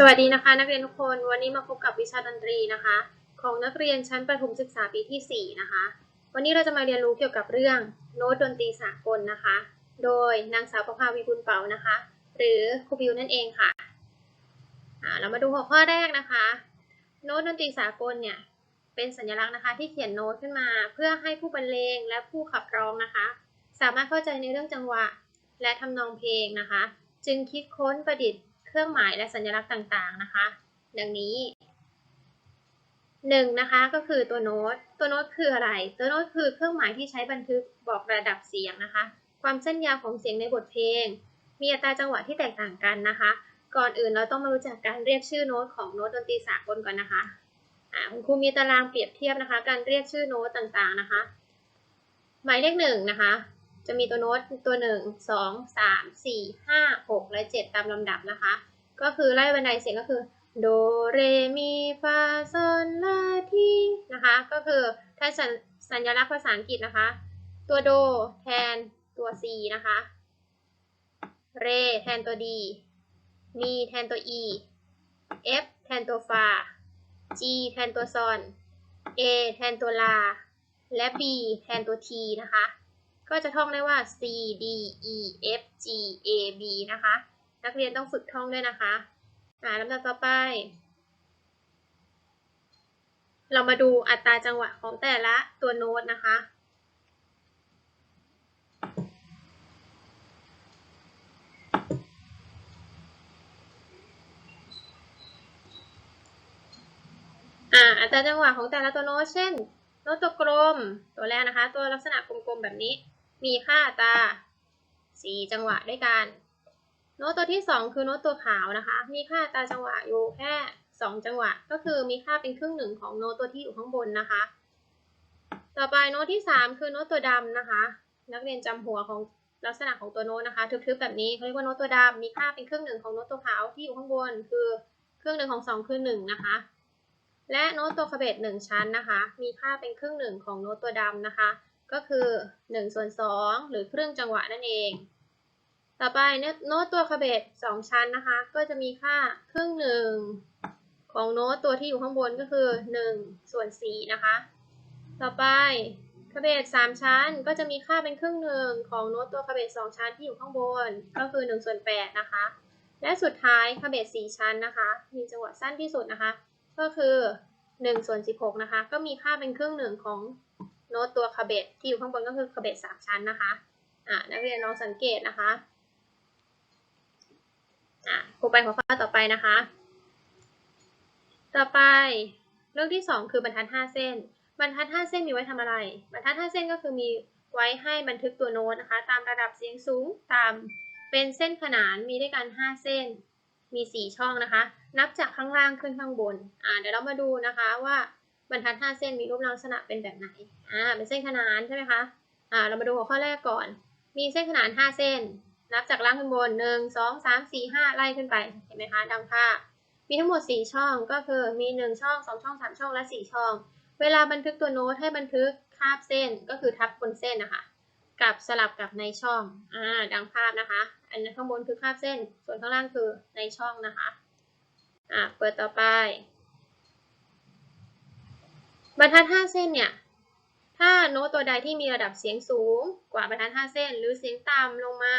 สวัสดีนะคะนักเรียนทุกคนวันนี้มาพบกับวิชาดนตรีนะคะ ของนักเรียนชั้นประถมศึกษาปีที่ 4 นะคะ วันนี้เราจะมาเรียนรู้เกี่ยวกับเรื่องโน้ตดนตรีสากลนะคะ โดยนางสาวประภาวีบุญเป่านะคะ หรือครูบิวนั่นเองค่ะอ่าเรามาดูหัวข้อแรกนะคะ โน้ตดนตรีสากลเนี่ยเป็นสัญลักษณ์นะคะที่เขียนโน้ตขึ้นมา เพื่อให้ผู้บรรเลงและผู้ขับร้องนะคะ สามารถเข้าใจในเรื่องจังหวะ และทำนองเพลงนะคะ จึงคิดค้นประดิษฐ์ เครื่องหมายและสัญลักษณ์ต่างๆนะคะ ดังนี้หนึ่งนะคะก็คือตัวโน้ต ตัวโน้ตคืออะไร ตัวโน้ตคือเครื่องหมายที่ใช้บันทึกบอกระดับเสียงนะคะ ความเส้นยาวของเสียงในบทเพลง มีอัตราจังหวะที่แตกต่างกันนะคะ ก่อนอื่นเราต้องมารู้จักการเรียกชื่อโน้ตของโน้ตดนตรีสากลก่อนนะคะอ่าคุณครูมีตารางเปรียบเทียบนะคะ การเรียกชื่อโน้ตต่างๆนะคะ หมายเลขหนึ่งนะคะ จะมีตัวโน้ตตัวหนึ่งสองสามสี่ห้าหกและเจ็ดตามลำดับนะคะ ก็คือไล่บันไดเสียงก็คือโดเรมีฟาซอนลาทีนะคะ ก็คือถ้าสัญสัญลักษณ์ภาษาอังกฤษนะคะ ตัวโดแทนตัว C นะคะ เรแทนตัว D มีแทนตัว E F แทนตัวฟา G แทนตัวซอน A แทนตัวลา และ B แทนตัว T นะคะ ก็จะท่องได้ว่า C D E F G A B นะคะ นักเรียนต้องฝึกท่องด้วยนะคะอ่าลำดับต่อไป เรามาดูอัตราจังหวะของแต่ละตัวโน้ตนะคะอ่าอัตราจังหวะของแต่ละตัวโน้ตเช่น โน้ตตัวกลมตัวแรกนะคะ ตัวลักษณะกลมๆแบบนี้ มีค่าตา 4 จังหวะด้วยกัน โน้ตตัวที่ 2 คือโน้ตตัวขาวนะคะ มีค่าตาจังหวะอยู่แค่ 2 จังหวะ ก็คือมีค่าเป็นครึ่งหนึ่งของโน้ตตัวที่อยู่ข้างบนนะคะ ต่อไปโน้ตที่ 3 คือโน้ตตัวดำนะคะ นักเรียนจำหัวของลักษณะของตัวโน้ตนะคะทึบๆแบบนี้เขาเรียกว่าโน้ตตัวดำมีค่าเป็นครึ่งหนึ่งของโน้ตตัวขาวที่อยู่ข้างบน คือครึ่งหนึ่งของ 2 คือ1นะคะ และโน้ตตัวคาเบตหนึ่งชั้นนะคะ มีค่าเป็นครึ่งหนึ่งของโน้ตตัวดำนะคะ ก็คือ1ส่วน2หรือครึ่งจังหวะนั่นเอง ต่อไปโน้ตตัวคาเบตสองชั้นนะคะ ก็จะมีค่าครึ่งหนึ่งของโน้ตตัวที่อยู่ข้างบนก็คือ1ส่วน4นะคะ ต่อไปคาเบตสามชั้นก็จะมีค่าเป็นครึ่งหนึ่งของโน้ตตัวคาเบตสองชั้นที่อยู่ข้างบนก็คือ1ส่วน8นะคะ และสุดท้ายคาเบตสี่ชั้นนะคะ มีจังหวะสั้นที่สุดนะคะ ก็คือ1ส่วน16นะคะ ก็มีค่าเป็นครึ่งหนึ่งของ โน้ตตัวคาเบตที่อยู่ข้างบนก็คือคาเบตสามชั้นนะคะอ่านักเรียนลองสังเกตนะคะอะครูไปหัวข้อต่อไปนะคะ ต่อไปเรื่องที่ 2 คือบรรทัด 5 เส้น บรรทัด 5 เส้นมีไว้ทำอะไร บรรทัด 5 เส้นก็คือมีไว้ให้บันทึกตัวโน้ตนะคะ ตามระดับเสียงสูงตามเป็นเส้นขนานมีด้วยกัน 5 เส้น มี 4 ช่องนะคะ นับจากข้างล่างขึ้นข้างบนอ่าเดี๋ยวเรามาดูนะคะว่า บรรทัด 5 เส้นมีรูปลักษณะเป็นแบบไหน อ่า เป็นเส้นขนานใช่ไหมคะ อ่า เรามาดูหัวข้อแรกก่อน มีเส้นขนาน 5 เส้น นับจากล่างขึ้นบน 1 2 3 4 5 ไล่ขึ้นไป เห็นไหมคะดังภาพ มีทั้งหมด 4 ช่อง ก็คือมี 1 ช่อง 2 ช่อง 3 ช่อง และ 4 ช่อง เวลาบันทึกตัวโน้ตให้บันทึกคาบเส้น ก็คือทับบนเส้นนะคะ กับสลับกับในช่อง อ่า ดังภาพนะคะ อันนี้ข้างบนคือคาบเส้น ส่วนข้างล่างคือในช่องนะคะ อ่า เปิดต่อไป บรรทัด 5 เส้นเนี่ย ถ้าโน้ตตัวใดที่มีระดับเสียงสูงกว่าบรรทัด 5 เส้น หรือเสียงต่ำลงมา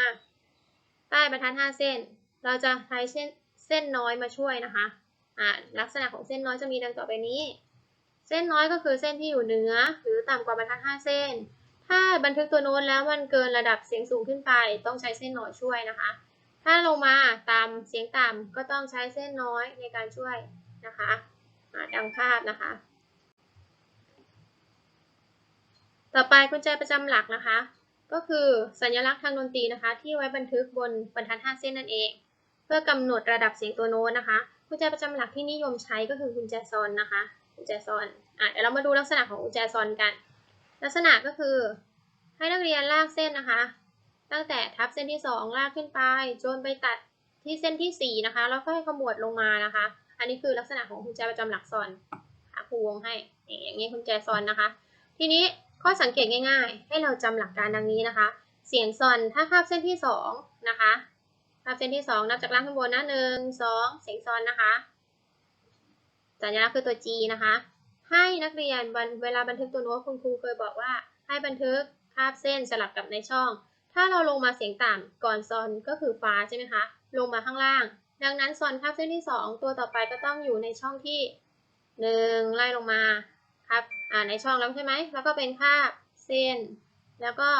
ใต้บรรทัด 5 เส้น เราจะใช้เส้นเส้นน้อยมาช่วยนะคะอ่าลักษณะของเส้นน้อยจะมีดังต่อไปนี้ เส้นน้อยก็คือเส้นที่อยู่เหนือหรือต่ำกว่าบรรทัด 5 เส้น ถ้าบันทึกตัวโน้ตแล้วมันเกินระดับเสียงสูงขึ้นไป ต้องใช้เส้นน้อยช่วยนะคะ ถ้าลงมาตามเสียงต่ำก็ต้องใช้เส้นน้อยในการช่วยนะคะอ่าดังภาพนะคะ ต่อไปกุญแจประจำหลักนะคะ ก็คือสัญลักษณ์ทางดนตรีนะคะ ที่ไว้บันทึกบนบรรทัด 5 เส้นนั่นเอง เพื่อกำหนดระดับเสียงตัวโน้ตนะคะกุญแจประจำหลักที่นิยมใช้ก็คือกุญแจซอนนะคะกุญแจซอนอะเดี๋ยวเรามาดูลักษณะของกุญแจซอนกัน ลักษณะก็คือ ให้นักเรียนลากเส้นนะคะ ตั้งแต่ทับเส้นที่ 2 ลากขึ้นไปจนไปตัดที่เส้นที่ 4 นะคะ แล้วก็ให้ขมวดลงมานะคะ อันนี้คือลักษณะของกุญแจประจำหลักซอนครูวงให้อย่างนี้กุญแจซอนนะคะ ทีนี้ ข้อสังเกตง่าย ๆ ให้เราจำหลักการดังนี้นะคะ เสียงซอนถ้าคาบเส้นที่ 2 นะคะคทับเส้นที่สองนับจากล่างขึ้นบนนะหนึ่งสองเสียงซอนนะคะสัญลักษณ์คือตัว G นะคะ ให้นักเรียนนเวลาบันทึกตัวโน้ตคุณครูเคยบอกว่า ให้บันทึกคาบเส้นสลับกับในช่อง ถ้าเราลงมาเสียงต่ำก่อนซอนก็คือฟ้าใช่ไหมคะลงมาข้างล่าง ดังนั้นซอนคาบเส้นที่สองตัวต่อไปก็ต้องอยู่ในช่องที่หนึ่งไล่ลงมา ครับอ่าในช่องแล้วใช่ไหมแล้วก็เป็นคาบเส้น แล้วก็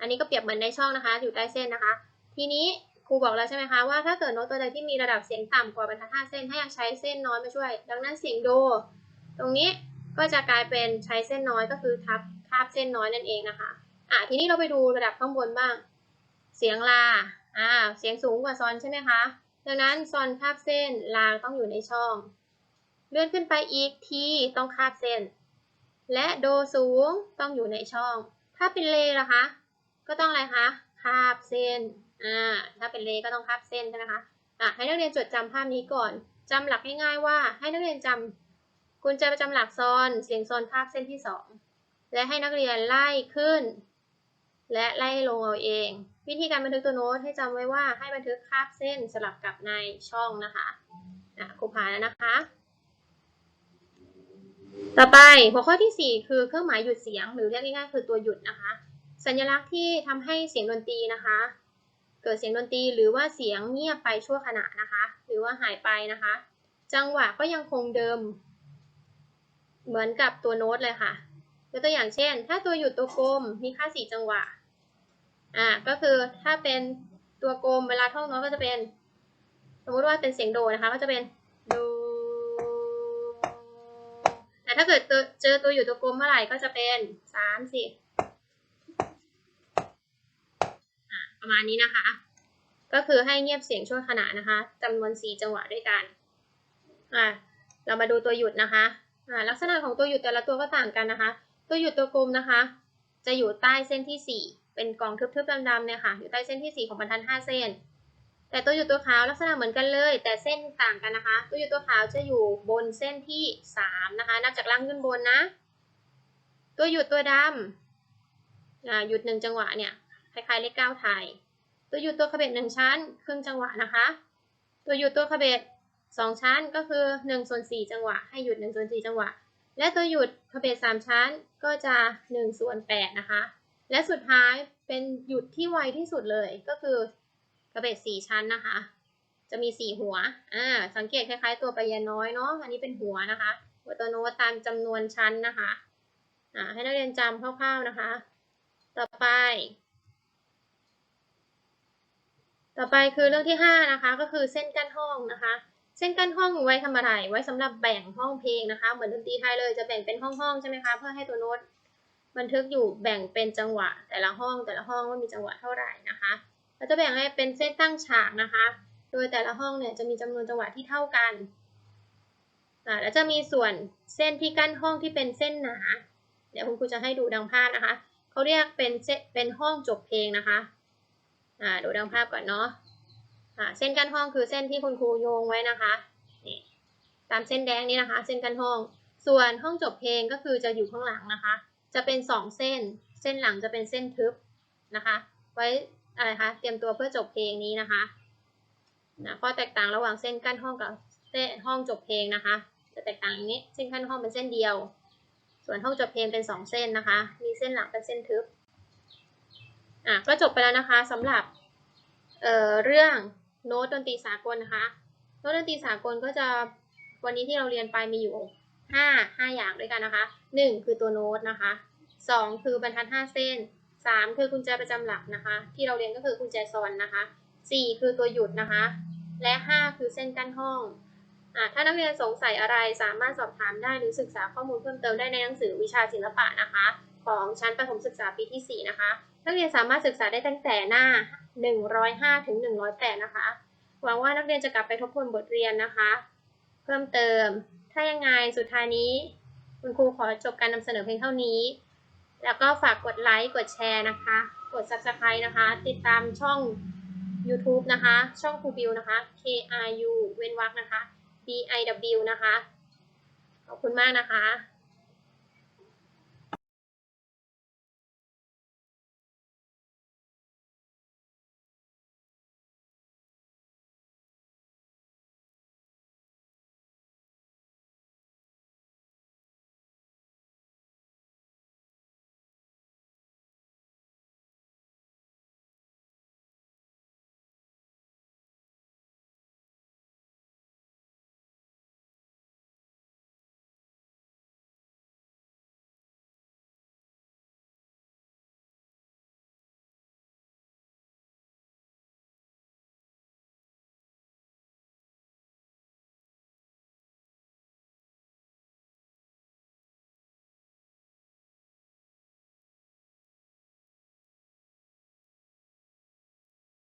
อันนี้ก็เปรียบเหมือนในช่องนะคะ อยู่ใต้เส้นนะคะ ทีนี้ครูบอกแล้วใช่ไหมคะว่าถ้าเกิดโน้ตตัวใดที่มีระดับเสียงต่ำกว่าบรรทัดห้าเส้นให้ยังใช้เส้นน้อยมาช่วย ดังนั้นเสียงโด ตรงนี้ก็จะกลายเป็นใช้เส้นน้อยก็คือทับคาบเส้นน้อยนั่นเองนะคะอะทีนี้เราไปดูระดับข้างบนบ้าง เสียงลาอ่าเสียงสูงกว่าซอนใช่ไหมคะดังนั้นซอนคาบเส้นลาต้องอยู่ในช่อง เลื่อนขึ้นไปอีกทีต้องคาบเส้น และโดสูงต้องอยู่ในช่อง ถ้าเป็นเลล่ะคะ ก็ต้องอะไรคะคาบเส้นอ่าถ้าเป็นเลก็ต้องคาบเส้นใช่ไหมคะอะให้นักเรียนจดจำภาพนี้ก่อนจำหลักง่ายๆว่า ให้นักเรียนจำกุญแจประจำหลักซอนเสียงซอนคาบเส้นที่สองและให้นักเรียนไล่ขึ้น และไล่ลงเอาเอง วิธีการบันทึกตัวโน้ตให้จำไว้ว่าให้บันทึกคาบเส้นสลับกับในช่องนะคะอะครูพาแล้วนะคะ ต่อไปหัวข้อที่ 4 คือเครื่องหมายหยุดเสียงหรือเรียกง่ายๆคือตัวหยุดนะคะ สัญลักษณ์ที่ทำให้เสียงดนตรีนะคะ เกิดเสียงดนตรีหรือว่าเสียงเงียบไปชั่วขณะนะคะ หรือว่าหายไปนะคะ จังหวะก็ยังคงเดิม เหมือนกับตัวโน้ตเลยค่ะยกตัวอย่างเช่น ถ้าตัวหยุดตัวกลมมีค่าสี่จังหวะอ่าก็คือถ้าเป็นตัวกลมเวลาท่องโน้ตก็จะเป็น สมมติว่าเป็นเสียงโดนะคะ ก็จะเป็น ถ้าเกิดเจอตัวหยุดตัวกลมเมื่อไหร่ก็จะเป็นสามสี่ประมาณนี้นะคะ ก็คือให้เงียบเสียงช่วขณะนะคะจำนวนสี่จังหวะด้วยกันอะเรามาดูตัวหยุดนะคะอ่าลักษณะของตัวหยุดแต่ละตัวก็ต่างกันนะคะ ตัวหยุดตัวกลมนะคะ จะอยู่ใต้เส้นที่ 4 เป็นกองทึบๆดำๆเนี่ยค่ะ อยู่ใต้เส้นที่ 4 ของบรรทัด5เส้น แต่ตัวหยุดตัวขาวลักษณะเหมือนกันเลย แต่เส้นต่างกันนะคะ ตัวหยุดตัวขาวจะอยู่บนเส้นที่ 3 นะคะ นับจากล่างขึ้นบนนะ ตัวหยุดตัวดำอ่าหยุดหนึ่งจังหวะเนี่ยคล้ายๆเลขเก้าไทย ตัวหยุดตัวขบเบ็ดหนึ่งชั้น ครึ่งจังหวะนะคะ ตัวหยุดตัวขบเบ็ดสองชั้นก็คือ1ส่วน4จังหวะ ให้หยุด1ส่วน4จังหวะ และตัวหยุดขบเบ็ดสามชั้นก็จะ1ส่วน8นะคะ และสุดท้ายเป็นหยุดที่ไวที่สุดเลยก็คือ กระเบ็ดสี่ชั้นนะคะ จะมีสี่หัว อ่า สังเกตคล้ายๆ ตัวปยาน้อยเนาะ อันนี้เป็นหัวนะคะ หัวตัวโน้ตตามจำนวนชั้นนะคะ อ่า ให้นักเรียนจำคร่าวๆนะคะ ต่อไป ต่อไปคือเรื่องที่ห้านะคะ ก็คือเส้นกั้นห้องนะคะ เส้นกั้นห้องไว้ทำอะไร ไว้สำหรับแบ่งห้องเพลงนะคะ เหมือนดนตรีไทยเลย จะแบ่งเป็นห้องๆใช่ไหมคะ เพื่อให้ตัวโน้ตบันทึกอยู่แบ่งเป็นจังหวะ แต่ละห้องแต่ละห้องว่ามีจังหวะเท่าไหร่นะคะ เราจะแบ่งให้เป็นเส้นตั้งฉากนะคะ โดยแต่ละห้องเนี่ยจะมีจำนวนจังหวะที่เท่ากันอ่าแล้วจะมีส่วนเส้นที่กั้นห้องที่เป็นเส้นหนา เดี๋ยวคุณครูจะให้ดูดังภาพนะคะ เขาเรียกเป็นเส้นเป็นห้องจบเพลงนะคะอ่าดูดังภาพก่อนเนาะอ่าเส้นกั้นห้องคือเส้นที่คุณครูโยงไว้นะคะนี่ตามเส้นแดงนี้นะคะ เส้นกั้นห้อง ส่วนห้องจบเพลงก็คือจะอยู่ข้างหลังนะคะ จะเป็นสองเส้น เส้นหลังจะเป็นเส้นทึบนะคะ ไว้ อะไรคะ เตรียมตัวเพื่อจบเพลงนี้นะคะนะข้อแตกต่างระหว่างเส้นกั้นห้องกับเส้นห้องจบเพลงนะคะ จะแตกต่างอย่างนี้ เส้นกั้นห้องเป็นเส้นเดียว ส่วนห้องจบเพลงเป็นสองเส้นนะคะ มีเส้นหลังเป็นเส้นทึบ อะ ก็จบไปแล้วนะคะสำหรับ เอ่อ เรื่องโน้ตดนตรีสากลนะคะ โน้ตดนตรีสากลก็จะวันนี้ที่เราเรียนไปมีอยู่ห้าห้าอย่างด้วยกันนะคะหนึ่งคือตัวโน้ตนะคะสองคือบรรทัดห้าเส้น สามคือกุญแจประจำหลักนะคะ ที่เราเรียนก็คือกุญแจซอนนะคะสี่คือตัวหยุดนะคะ และห้าคือเส้นกั้นห้องอ่าถ้านักเรียนสงสัยอะไรสามารถสอบถามได้หรือศึกษาข้อมูลเพิ่มเติมได้ในหนังสือวิชาศิลปะนะคะ ของชั้นประถมศึกษาปีที่ 4 นะคะ นักเรียนสามารถศึกษาได้ตั้งแต่หน้า 105 ถึง 108 นะคะ หวังว่านักเรียนจะกลับไปทบทวนบทเรียนนะคะ เพิ่มเติม ถ้ายังไงสุดท้ายนี้ คุณครูขอจบการนำเสนอเพียงเท่านี้ แล้วก็ฝากกดไลค์ กดแชร์นะคะ กด subscribe นะคะ ติดตามช่อง YouTube นะคะ ช่องครูบิวนะคะ K R U เว้นวรรคนะคะ B I W นะคะ ขอบคุณมากนะคะ